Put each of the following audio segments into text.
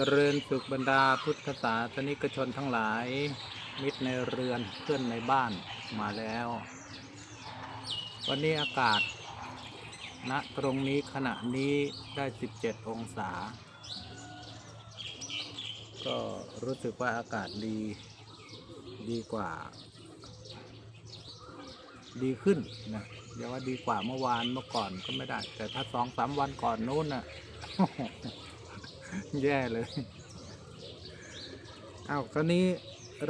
เจริญสุขบรรดาพุทธศาสนิกชนทั้งหลาย มิตรในเรือนเพื่อนในบ้านมาแล้ว วันนี้อากาศณตรงนี้ขณะนี้ได้ 17 องศา ก็รู้สึกว่าอากาศดีดีกว่า ดีขึ้นนะอย่าว่าดีกว่าเมื่อวานเมื่อก่อนก็ไม่ได้ แต่ถ้าสองสามวันก่อนนู้นน่ะ แย่เลยเอาคราวนี้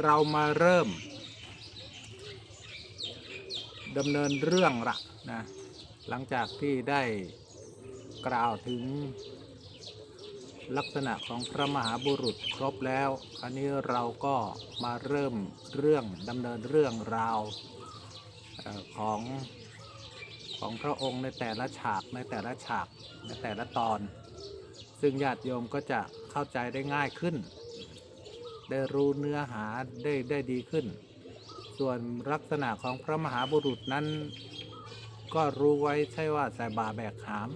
เรามาเริ่มดำเนินเรื่องละนะหลังจากที่ได้กล่าวถึงลักษณะของพระมหาบุรุษครบแล้วคราวนี้เราก็มาเริ่มเรื่องดำเนินเรื่องราวของของพระองค์ในแต่ละฉากในแต่ละฉากในแต่ละตอน ซึ่งญาติโยมก็จะเข้าใจได้ง่ายขึ้น ได้รู้เนื้อหาได้ได้ดีขึ้น ส่วนลักษณะของพระมหาบุรุษนั้น ก็รู้ไว้ใช่ว่าใส่บาแบกหาม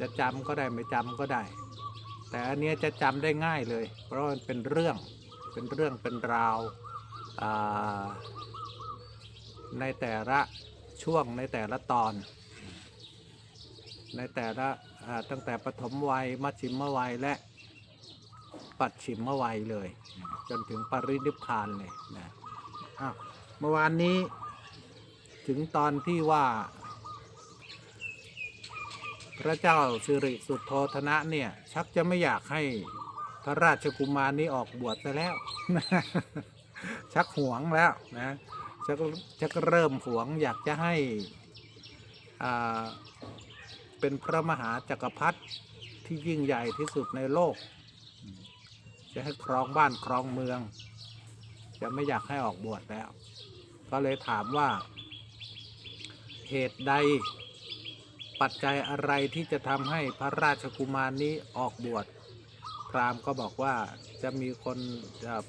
จะจำก็ได้ไม่จำก็ได้ แต่อันนี้จะจำได้ง่ายเลย เพราะมันเป็นเรื่องเป็นเรื่องเป็นราวาในแต่ละช่วงในแต่ละตอน ในแต่ละ ตั้งแต่ปฐมวัยมัชชิมวัยและปัจฉิมวัยเลย จนถึงปรินิพพานเลยนะอ้าวเมื่อวานนี้ถึงตอนที่ว่า พระเจ้าสิริสุทโธธนะเนี่ย ชักจะไม่อยากให้พระราชกุมารนี้ออกบวชซะแล้ว ชักหวงแล้วนะชักชักเริ่มหวงอยากจะให้อ่า เป็นพระมหาจักรพรรดิที่ยิ่งใหญ่ที่สุดในโลก จะให้ครองบ้านครองเมือง จะไม่อยากให้ออกบวชแล้ว ก็เลยถามว่า เหตุใดปัจจัยอะไรที่จะทำให้พระราชกุมารนี้ออกบวชพราหมณ์ก็บอกว่าจะมีคน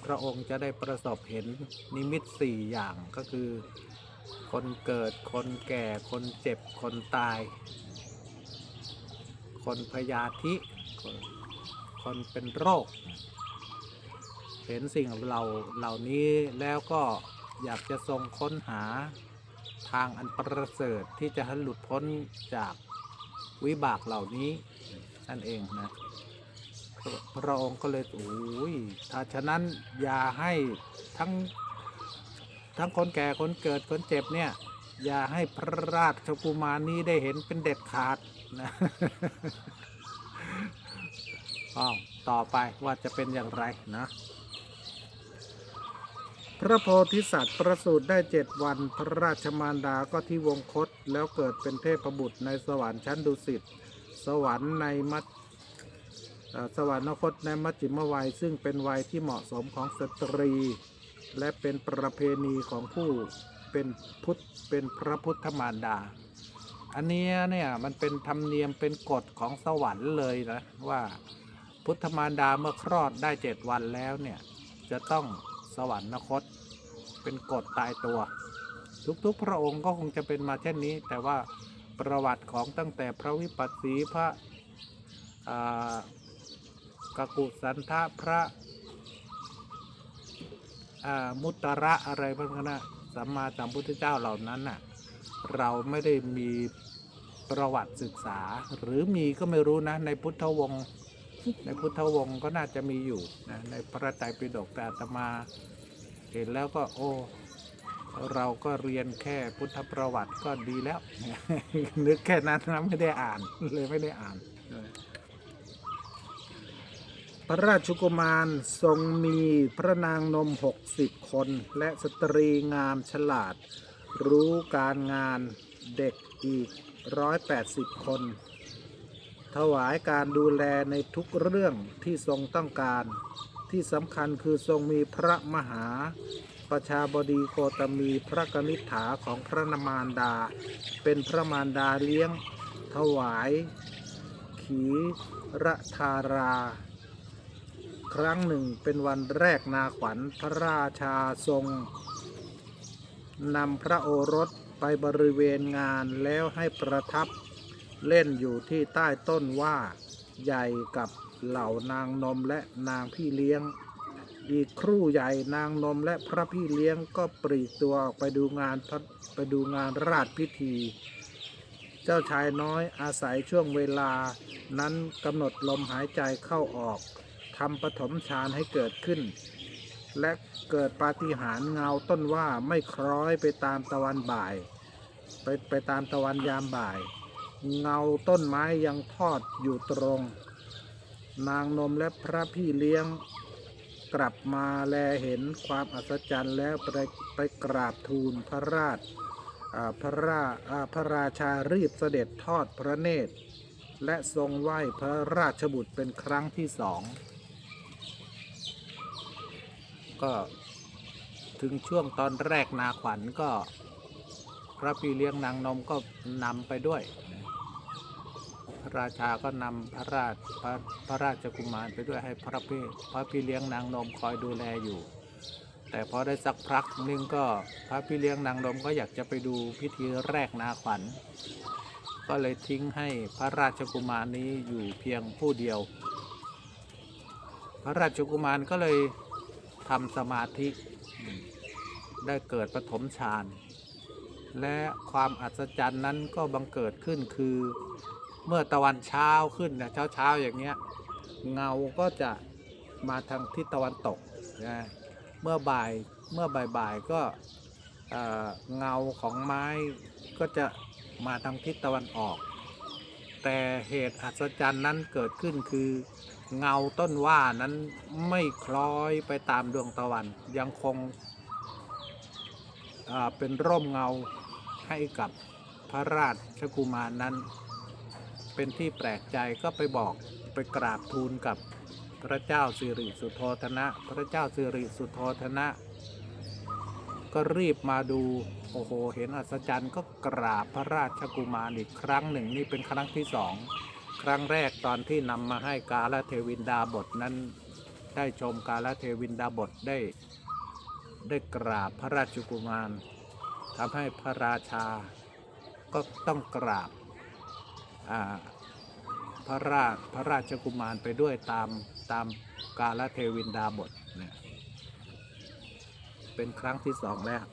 พระองค์จะได้ประสบเห็นนิมิตสี่อย่างก็คือ คนเกิดคนแก่คนเจ็บคนตาย คนพยาธิคนคนเป็นโรค เห็นสิ่งเหล่าเหล่านี้แล้วก็อยากจะทรงค้นหาทางอันประเสริฐที่จะให้หลุดพ้นจากวิบากเหล่านี้นั่นเองนะพระองค์ก็เลยโอ้ยถ้าฉะนั้นอย่าให้ทั้งทั้งคนแก่คนเกิดคนเจ็บเนี่ย อย่าให้พระราชกุมารนี้ได้เห็นเป็นเด็ดขาด นะอ้าวต่อไปว่าจะเป็นอย่างไรนะ พระโพธิสัตว์ประสูติได้เจ็ดวัน พระราชมารดาก็ที่วงคตแล้วเกิดเป็นเทพบุตรในสวรรค์ชั้นดุสิตสวรรค์ในมัจสวรรคตในมัจจิมวัย ซึ่งเป็นวัยที่เหมาะสมของสตรี และเป็นประเพณีของผู้เป็นพุทธเป็นพระพุทธมารดา อันเนี้ยเนี่ยมันเป็นธรรมเนียมเป็นกฎของสวรรค์เลยนะว่าพุทธมารดาเมื่อคลอดได้เจ็ดวันแล้วเนี่ยจะต้องสวรรคต เป็นกฎตายตัว ทุกๆพระองค์ก็คงจะเป็นมาเช่นนี้ แต่ว่าประวัติของตั้งแต่พระวิปัสสีพระกกุสันทะพระมุตระอะไรพวกนั้นสัมมาสัมพุทธเจ้าเหล่านั้นน่ะ เราไม่ได้มีประวัติศึกษา หรือมีก็ไม่รู้นะ ในพุทธวงศ์ในพุทธวงศ์ก็น่าจะมีอยู่นะในพระไตรปิฎกแต่อาตมา เห็นแล้วก็โอ้เราก็เรียนแค่พุทธประวัติก็ดีแล้ว นึกแค่นั้นนะไม่ได้อ่านเลยไม่ได้อ่าน พระราชกุมารทรงมีพระนางนมหกสิบคน และสตรีงามฉลาด รู้การงานเด็กอีกร้อยแปดสิบคน ถวายการดูแลในทุกเรื่องที่ทรงต้องการ ที่สำคัญคือทรงมีพระมหา ประชาบดีโคตมีพระกนิษฐาของพระนมารดา เป็นพระมารดาเลี้ยง ถวาย ขีระธารา ครั้งหนึ่งเป็นวันแรกนาขวัญพระราชาทรง นำพระโอรสไปบริเวณงานแล้วให้ประทับเล่นอยู่ที่ใต้ต้นว่าใหญ่กับเหล่านางนมและนางพี่เลี้ยง อีกครู่ใหญ่นางนมและพระพี่เลี้ยงก็ปลีตัวออกไปดูงานไปดูงานราชพิธี เจ้าชายน้อยอาศัยช่วงเวลานั้นกำหนดลมหายใจเข้าออกทำปฐมฌานให้เกิดขึ้น และเกิดปาฏิหาริย์เงาต้นว่าไม่คล้อยไปตามตะวันบ่าย ไปไปตามตะวันยามบ่าย เงาต้นไม้ยังทอดอยู่ตรง นางนมและพระพี่เลี้ยงกลับมาแลเห็นความอัศจรรย์แล้วไปไปกราบทูลพระราชพระราพระราชารีบเสด็จทอดพระเนตร และทรงไหว้พระราชบุตรเป็นครั้งที่สอง ก็ถึงช่วงตอนแรกนาขวัญก็พระพี่เลี้ยงนางนมก็นำไปด้วย พระราชาก็นำพระราชพระพระราชกุมารไปด้วยให้พระพี่พระพี่เลี้ยงนางนมคอยดูแลอยู่ แต่พอได้สักพักนึงก็พระพี่เลี้ยงนางนมก็อยากจะไปดูพิธีแรกนาขวัญ ก็เลยทิ้งให้พระราชกุมารนี้อยู่เพียงผู้เดียว พระราชกุมารก็เลย ทำสมาธิได้เกิดปฐมฌานและความอัศจรรย์นั้นก็บังเกิดขึ้นคือ เมื่อตะวันเช้าขึ้นนะเช้าเช้าๆอย่างเงี้ยเงาก็จะมาทางทิศตะวันตกนะเมื่อบ่ายเมื่อบ่ายบ่ายๆก็เงาของไม้ก็จะมาทางทิศตะวันออก แต่เหตุอัศจรรย์นั้นเกิดขึ้นคือ เงาต้นว่านั้นไม่คล้อยไปตามดวงตะวัน ยังคงเป็นร่มเงาให้กับพระราชกุมารนั้น เป็นที่แปลกใจก็ไปบอกไปกราบทูลกับพระเจ้าสิริสุโธธนะ พระเจ้าสิริสุโธธนะ ก็รีบมาดู โอ้โห เห็นอัศจรรย์ก็กราบพระราชกุมารอีกครั้งหนึ่งนี่เป็นครั้งที่สอง รั้งแรกตอนที่นำมาให้กาลเทวินดาบทนั้น ได้ชมกาลเทวินดาบทได้ได้กราบพระราชกุมารทำให้พระราชาก็ต้องกราบาพระราชพระราชกุมารไปด้วยตามตามกาลเทวินดาบทเนี่ยเป็นครั้งที่สองแล้ว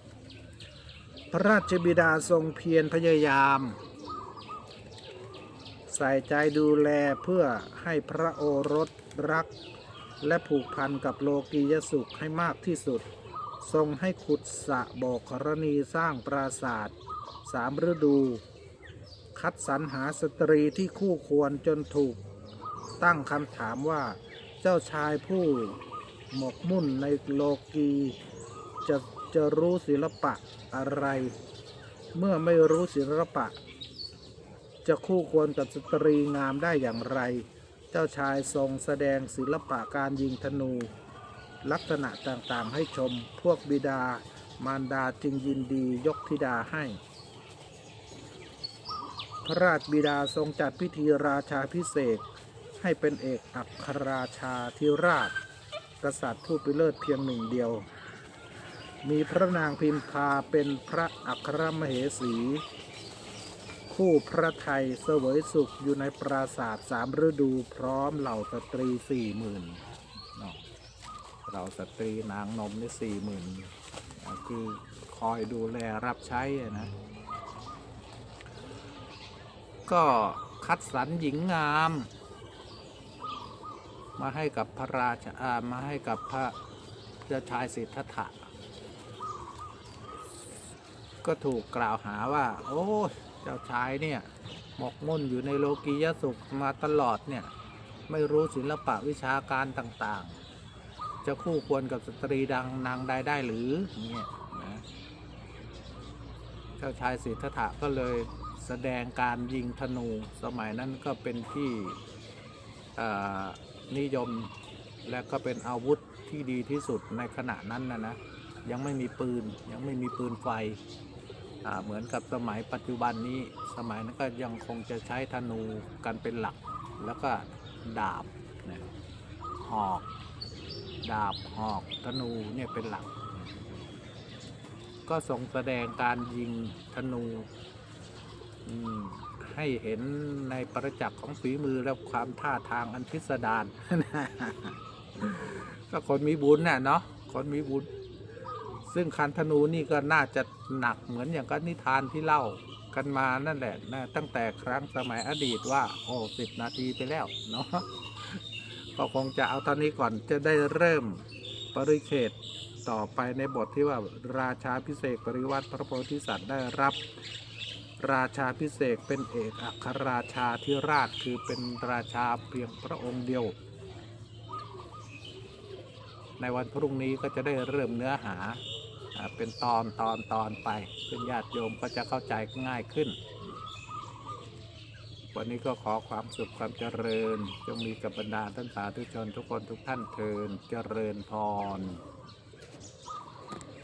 พระราชบิดาทรงเพียรพยายาม ใส่ใจดูแลเพื่อให้พระโอรสรัก และผูกพันกับโลกียสุขให้มากที่สุด ทรงให้ขุดสะบอกรณีสร้างปราสาทสามฤดู คัดสรรหาสตรีที่คู่ควรจนถูก ตั้งคำถามว่าเจ้าชายผู้หมกมุ่นในโลกีจะจะรู้ศิลปะอะไร เมื่อไม่รู้ศิลปะ จะคู่ควรกับสตรีงามได้อย่างไร เจ้าชายทรงแสดงศิลปะการยิงธนู ลักษณะต่างๆให้ชม พวกบิดามารดาจึงยินดียกธิดาให้ พระราชบิดาทรงจัดพิธีราชาพิเศษ ให้เป็นเอกอัครราชาธิราช กษัตริย์ผู้ป็นเลิศเพียงหนึ่งเดียว มีพระนางพิมพาเป็นพระอัครมเหสี คู่พระไทยเสวยสุขอยู่ในปราสาทสามฤดูพร้อมเหล่าสตรีสี่หมื่นเหล่าสตรีนางนมนี่สี่หมื่นคือคอยดูแลรับใช้นะ ก็คัดสรรหญิงงาม มาให้กับพระราชามาให้กับพระเจ้าชายสิทธัตถะ ก็ถูกกล่าวหาว่า โอ้เจ้าชายเนี่ยหมกมุ่นอยู่ในโลกียสุขมาตลอดเนี่ย ไม่รู้ศิลปะวิชาการต่างๆ จะคู่ควรกับสตรีดังนางใดได้หรือเนี่ยนะเจ้าชายสิทธัตถะก็เลยแสดงการยิงธนูสมัยนั้นก็เป็นที่นิยมและก็เป็นอาวุธที่ดีที่สุดในขณะนั้นนะนะยังไม่มีปืนยังไม่มีปืนไฟ เหมือนกับสมัยปัจจุบันนี้สมัยนั้นก็ยังคงจะใช้ธนูกันเป็นหลัก แล้วก็ดาบนะหอกดาบหอกธนูเนี่ยเป็นหลัก ก็ทรงแสดงการยิงธนูให้เห็นในประจักษ์ของฝีมือและความท่าทางอันพิสดารก็คนมีบุญน่ะเนาะคนมีบุญ ซึ่งคันธนูนี่ก็น่าจะหนักเหมือนอย่างกับนิทานที่เล่ากันมานั่นแหละนะตั้งแต่ครั้งสมัยอดีตว่า โอ้สิบนาทีไปแล้วเนาะก็คงจะเอาเท่านี้ก่อนจะได้เริ่มปริเขตต่อไปในบทที่ว่าราชาพิเศษปริวัติพระโพธิสัตว์ได้รับ ราชาพิเศษเป็นเอกอัครราชาธิราชคือเป็นราชาเพียงพระองค์เดียว ในวันพรุ่งนี้ก็จะได้เริ่มเนื้อหา เป็นตอนตอนตอนไปซึ่งญาติโยมก็จะเข้าใจง่ายขึ้น วันนี้ก็ขอความสุขความเจริญ จงมีกับบรรดาท่านสาธุชนทุกคนทุกท่านเทินเจริญพร